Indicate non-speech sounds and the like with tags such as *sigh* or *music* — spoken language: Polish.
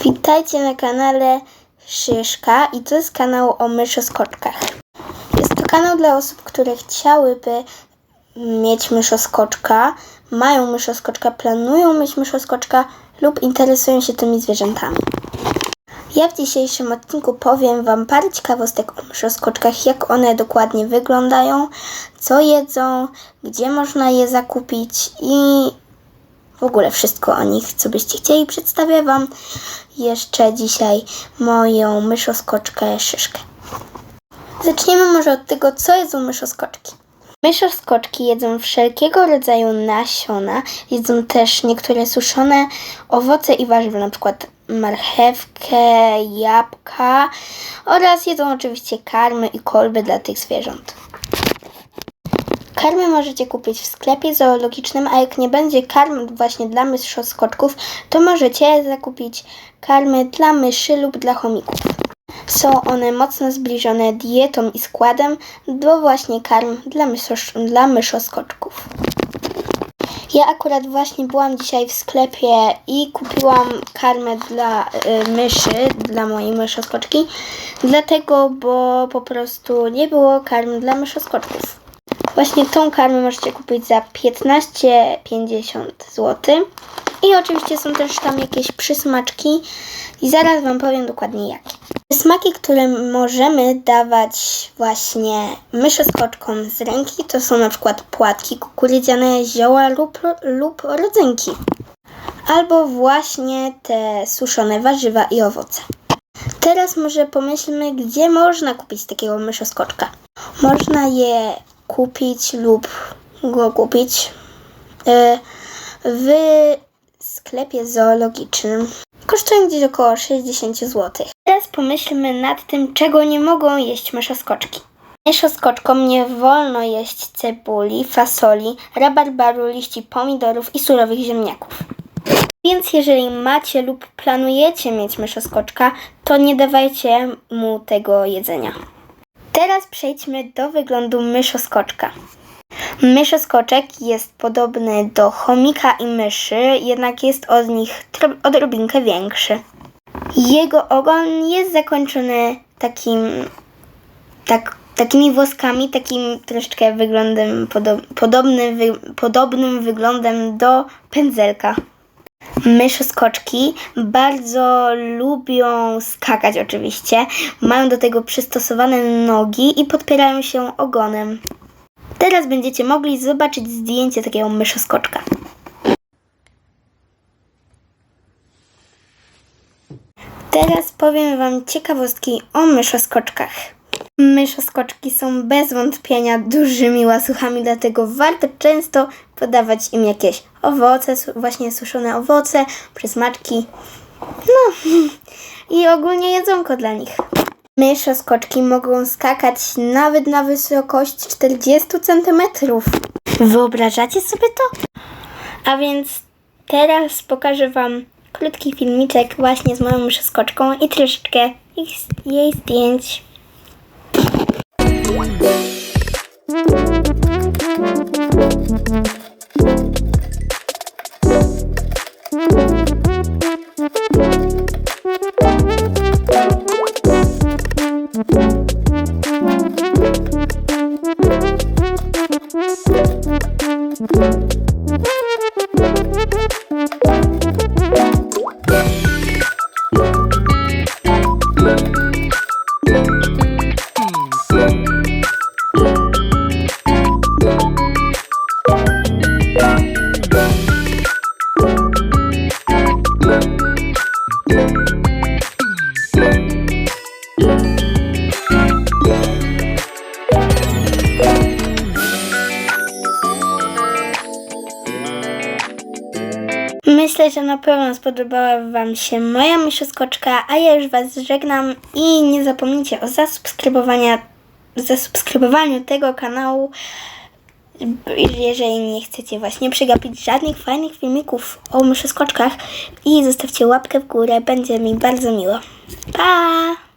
Witajcie na kanale Szyszka i to jest kanał o myszoskoczkach. Jest to kanał dla osób, które chciałyby mieć myszoskoczka, mają myszoskoczka, planują mieć myszoskoczka lub interesują się tymi zwierzętami. Ja w dzisiejszym odcinku powiem Wam parę ciekawostek o myszoskoczkach, jak one dokładnie wyglądają, co jedzą, gdzie można je zakupić i w ogóle wszystko o nich, co byście chcieli. Przedstawię Wam jeszcze dzisiaj moją myszoskoczkę Szyszkę. Zaczniemy może od tego, co jedzą myszoskoczki. Myszoskoczki jedzą wszelkiego rodzaju nasiona, jedzą też niektóre suszone owoce i warzywa, na przykład marchewkę, jabłka oraz jedzą oczywiście karmy i kolby dla tych zwierząt. Karmy możecie kupić w sklepie zoologicznym, a jak nie będzie karm właśnie dla myszoskoczków, to możecie zakupić karmy dla myszy lub dla chomików. Są one mocno zbliżone dietą i składem do właśnie karm dla, mysosz- dla myszoskoczków. Ja akurat właśnie byłam dzisiaj w sklepie i kupiłam karmę dla y, myszy, dla mojej myszoskoczki, dlatego, bo po prostu nie było karm dla myszoskoczków. Właśnie tą karmę możecie kupić za 15,50 zł. I oczywiście są też tam jakieś przysmaczki i zaraz Wam powiem dokładnie jakie. Smaki, które możemy dawać właśnie myszoskoczkom z ręki, to są na przykład płatki kukurydziane, zioła lub, lub rodzynki. Albo właśnie te suszone warzywa i owoce. Teraz może pomyślmy, gdzie można kupić takiego myszoskoczka. Można je kupić lub go kupić y, w sklepie zoologicznym. Kosztują gdzieś około 60 zł. Teraz pomyślmy nad tym, czego nie mogą jeść myszoskoczki. Myszoskoczkom nie wolno jeść cebuli, fasoli, rabarbaru, liści pomidorów i surowych ziemniaków. Więc jeżeli macie lub planujecie mieć myszoskoczka, to nie dawajcie mu tego jedzenia. Teraz przejdźmy do wyglądu myszoskoczka. Myszoskoczek jest podobny do chomika i myszy, jednak jest od nich odrobinkę większy. Jego ogon jest zakończony takim, tak, takimi włoskami, takim troszeczkę wyglądem podo- podobnym, wy- podobnym wyglądem do pędzelka. Myszoskoczki bardzo lubią skakać oczywiście, mają do tego przystosowane nogi i podpierają się ogonem. Teraz będziecie mogli zobaczyć zdjęcie takiego myszoskoczka. Teraz powiem Wam ciekawostki o myszoskoczkach. Myszoskoczki są bez wątpienia dużymi łasuchami, dlatego warto często podawać im jakieś owoce, właśnie suszone owoce, przysmaczki. No *laughs* i ogólnie jedzonko dla nich. Myszoskoczki mogą skakać nawet na wysokość 40 cm. Wyobrażacie sobie to? A więc teraz pokażę Wam krótki filmiczek właśnie z moją myszoskoczką i troszeczkę jej zdjęć. Thank you. Myślę, że na pewno spodobała Wam się moja myszoskoczka, a ja już Was żegnam i nie zapomnijcie o zasubskrybowaniu, zasubskrybowaniu tego kanału, jeżeli nie chcecie właśnie przegapić żadnych fajnych filmików o myszoskoczkach i zostawcie łapkę w górę, będzie mi bardzo miło. Pa!